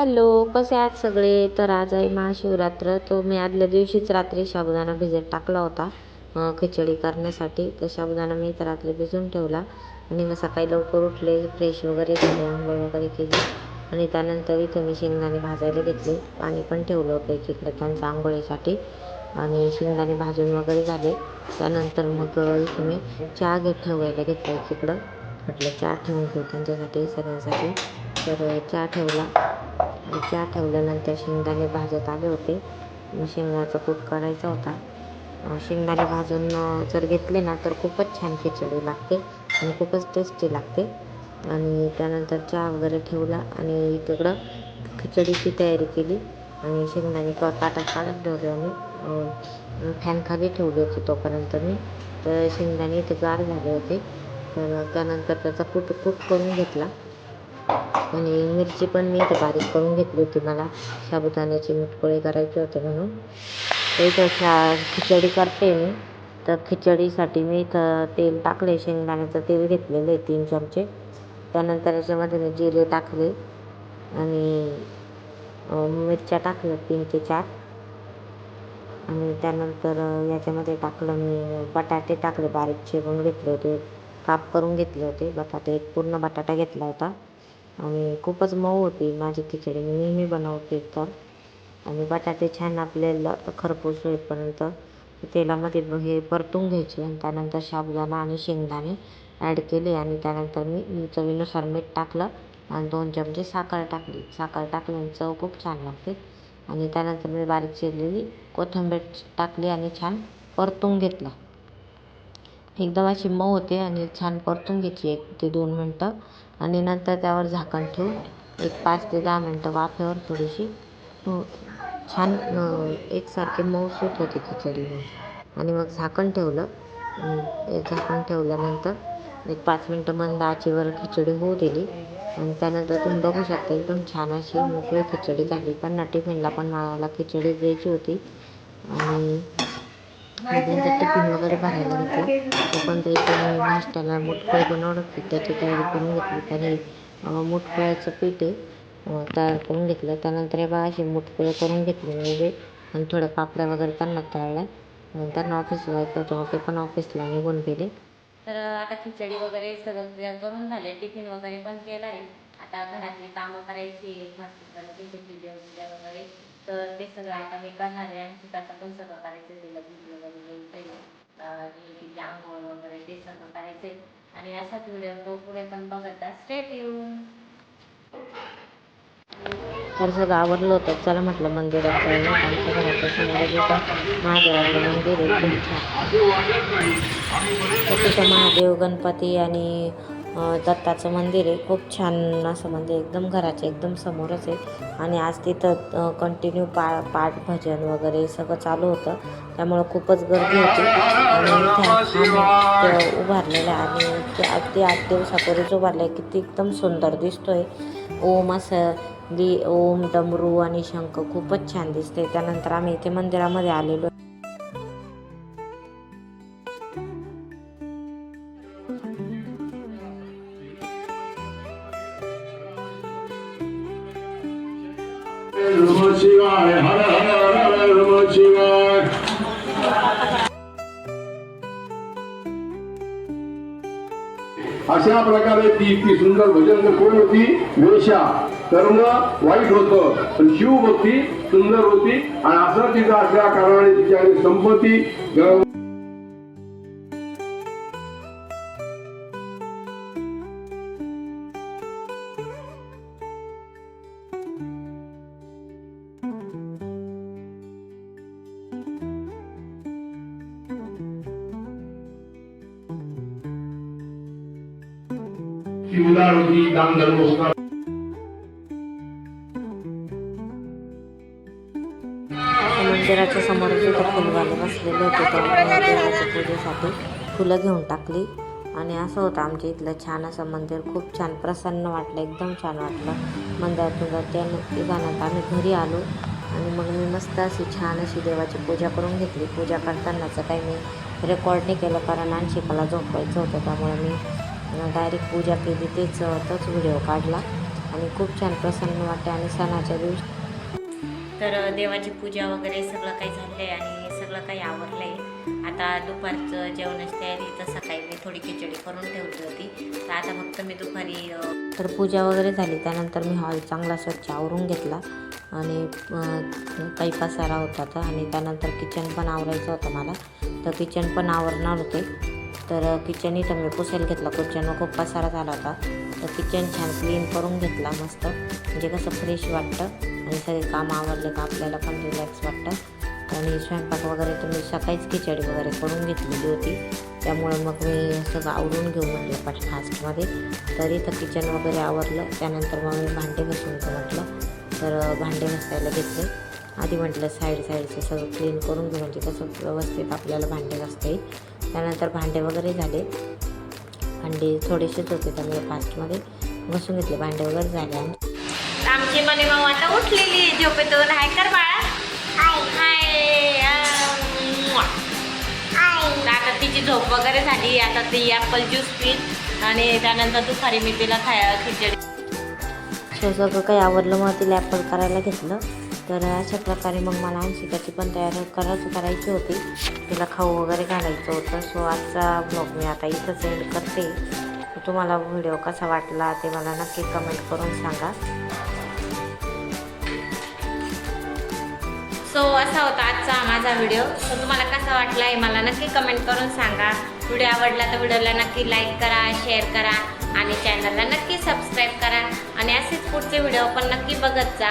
Hello कसे आहात सगळे? तर आज आहे महाशिवरात्र. तो मी आदल्या दिवशीच रात्री साबुदाणा भिजत टाकला होता खिचडी करण्यासाठी. तर साबुदाणा मी तर रात्री भिजवून ठेवला. आणि मग सकाळी लवकर उठले फ्रेश वगैरे झाले आंघोळ वगैरे केली. आणि त्यानंतर इथे मी शेंगदाणे भाजायला घेतले. पाणी पण ठेवलं होतं एकीकडे त्यांच्या आंघोळीसाठी. आणि शेंगदाणे भाजून वगैरे झाले. त्यानंतर मग इथे मी चहा घेत ठेवायला घेतला एकीकडं म्हटलं चहा ठेवून घेऊ त्यांच्यासाठी सगळ्यांसाठी तर चहा ठेवला. चहा ठेवल्यानंतर शेंगदाणे भाजत आले होते. मग कूट करायचा होता. शेंगदाणे भाजून जर घेतले ना तर खूपच छान खिचडी लागते आणि खूपच टेस्टी लागते. आणि त्यानंतर चहा वगैरे ठेवला आणि तिकडं खिचडीची तयारी केली. आणि शेंगदाणे क ताटात काढत ठेवले आणि फॅनखाली ठेवले होते तोपर्यंत मी. तर शेंगदाणे इथे गार झाले होते. तर त्यानंतर त्याचा कूट कूट करून घेतला. आणि मिरची पण मी इथं बारीक करून घेतली होती मला. साबुदाण्याचे मुटकुळे करायचे होते म्हणून. इथं शा खिचडी करते मी. तर खिचडीसाठी मी इथं तेल टाकले शेंगदाण्याचं तेल घेतलेलं आहे तीन चमचे. त्यानंतर याच्यामध्ये मी जिरे टाकले आणि मिरच्या टाकल्या तीन ते चार. आणि त्यानंतर याच्यामध्ये टाकलं मी बटाटे टाकले बारीक चिरून घेतले होते. काप करून घेतले होते. बटाटे एक पूर्ण बटाटा घेतला होता. आणि खूपच मऊ होती माझी खिचडी. मी नेहमी बनवते तर. आणि बटाटे छान आपल्याला खरपूस होईपर्यंत तेलामध्ये हे परतून घ्यायचे आणि त्यानंतर साबुदाणा आणि शेंगदाणे ॲड केले आणि त्यानंतर मी चवीनुसार मीठ टाकलं आणि दोन चमचे साखर टाकली. साखर टाकल्याने चव खूप छान लागते. आणि त्यानंतर मी बारीक चिरलेली कोथिंबीर टाकली आणि छान परतून घेतलं. एकदम अशी मऊ होते आणि छान परतून घ्यायची एक ते दोन मिनटं. आणि नंतर त्यावर झाकण ठेवून एक पाच ते दहा मिनटं वाफेवर थोडीशी छान एकसारखी मऊसूत होती खिचडी आणि मग झाकण ठेवलं. एक झाकण ठेवल्यानंतर एक पाच मिनटं मंद आचेवर खिचडी होऊ दिली. आणि त्यानंतर तुम्ही बघू शकता एकदम छान अशी मोकळी खिचडी झाली. पण टिफिनला पण मला खिचडी द्यायची होती. आणि त्यांचा टिफिन वगैरे भरायला घेतला तो पण ते इथे नाश्त्याला मुटफळे बनवलं होती त्याची तयारी करून घेतली. त्याने अं, मुटफळ्याचं पीठ आहे तयार करून घेतलं. त्यानंतर हे बघा असे मुटफळे करून घेतले म्हणजे आणि थोड्या पापड्या वगैरे त्यांना तळल्या त्यांना ऑफिसला जायचं होतं ते पण ऑफिसला निघून गेले. तर आता खिचडी वगैरे सगळं तयार करून झाले. टिफिन वगैरे पण केला आहे. आता घरातली कामं करायची वगैरे. तर ते सगळं आता मी करणार आहे पण सगळं करायचं आहे तिला दूध वगैरे द्यायचं आहे आणि तिची आंघोळ वगैरे ते सगळं करायचं आहे आणि असाच व्हिडिओ तो पुढे पण बघत स्टेट येऊन तर सगळं आवडलं होतं चला म्हटलं मंदिरात जाऊया. आमच्या घराच्या समोर महादेवाचं मंदिर आहे खूप छान तर तिथं महादेव गणपती आणि दत्ताचं मंदिर आहे. खूप छान असं मंदिर एकदम घराच्या एकदम समोरच आहे. आणि आज तिथं कंटिन्यू पा पाठ भजन वगैरे सगळं चालू होतं. त्यामुळं खूपच गर्दी होती. आणि इथे हा आहे. आणि ते अगदी आठ दिवसापूर्वीच उभारलं आहे की ते एकदम सुंदर दिसतोय. ओम असं ली ओम डमरू आणि शंख खूपच छान दिसते त्यानंतर आम्ही इथे मंदिरामध्ये आलेलो शिवाय हर हर हर हर शिवाय. अशा प्रकारे ती इतकी सुंदर भजन कोण होती? वेशा कर्म वाईट होतं पण शिवभक्ती सुंदर होती. आणि असं तिचा असल्या कारणाने तिच्या संपत्ती ती उदार होती दान मंदिराच्या समोर जिथं फुलवाले बसलेले होते देवाच्या पूजेसाठी फुलं घेऊन टाकली. आणि असं होतं आमच्या इथलं छान असं मंदिर खूप छान प्रसन्न वाटलं एकदम छान वाटलं. मंदिरातून जाते निघाल्यानंतर आम्ही घरी आलो. आणि मग मी मस्त अशी छान अशी देवाची पूजा करून घेतली. पूजा करतानाचं काही मी रेकॉर्ड नाही केलं कारण आणशिकाला झोपवायचं होतं त्यामुळे मी डायरेक्ट पूजा केली तेच तोच व्हिडिओ काढला. आणि खूप छान प्रसन्न वाटते आणि सणाच्या दिवशी. तर देवाची पूजा वगैरे सगळं काही झालं आहे आणि सगळं काही आवरलं आहे आता दुपारचं जेवणाची तयारी तर सकाळी मी थोडी खिचडी करून ठेवली होती. तर आता फक्त मी दुपारी तर पूजा वगैरे झाली त्यानंतर मी हॉल चांगला स्वच्छ आवरून घेतला. आणि काही पसारा होता तर आणि त्यानंतर किचन पण आवरायचं होतं मला. तर किचन पण आवरणार होते. तर किचन इथं मी पुसायला घेतला. किचनवर खूप पसारा झाला होता. तर किचन छान क्लीन करून घेतला मस्त. म्हणजे कसं फ्रेश वाटतं. आणि सगळे काम आवडले का आपल्याला पण रिलॅक्स वाटतं. आणि स्वयंपाक वगैरे तर मी सकाळीच खिचडी वगैरे करून घेतलेली होती. त्यामुळे मग मी सगळं आवरून घेऊ म्हटलं पट फास्टमध्ये तरी तर किचन वगैरे आवरलं. त्यानंतर मग मी भांडे घसूनचं म्हटलं. तर भांडे घसायला घेतले. आधी म्हटलं साईड साईडचं सगळं क्लीन करून घेऊ म्हणजे कसं व्यवस्थित आपल्याला भांडे घासता येईल. त्यानंतर भांडे वगैरे झाले. भांडे थोडेसेच होते त्यामुळे फास्टमध्ये घासून घेतले. भांडे वगैरे झाले आणि आमची मनी माऊ आता उठलेली झोपेतून हाय कर बाळा? हाय. हाय आता तिची झोप वगैरे झाली आता ती ॲपल ज्यूस पिल आणि त्यानंतर दुपारी मी तिला खाया खिचडी. सो सगळं काही आवडलं मग तिला ॲपल करायला घेतलं. तर अशा प्रकारे मग मला अंशिकाची पण तयार करायची करायची होती. तिला खाऊ वगैरे घालायचं होतं. सो आजचा ब्लॉग मी आता इथंच एंड करते. तुम्हाला व्हिडिओ कसा वाटला ते मला नक्की कमेंट करून सांगा. सो असा होता आजचा माझा व्हिडिओ सो तुम्हाला कसा वाटला हे मला नक्की कमेंट करून सांगा. व्हिडिओ आवडला तर व्हिडिओला नक्की लाईक करा शेअर करा आणि चॅनलला नक्की सबस्क्राईब करा. आणि असेच पुढचे व्हिडिओ पण नक्की बघत जा.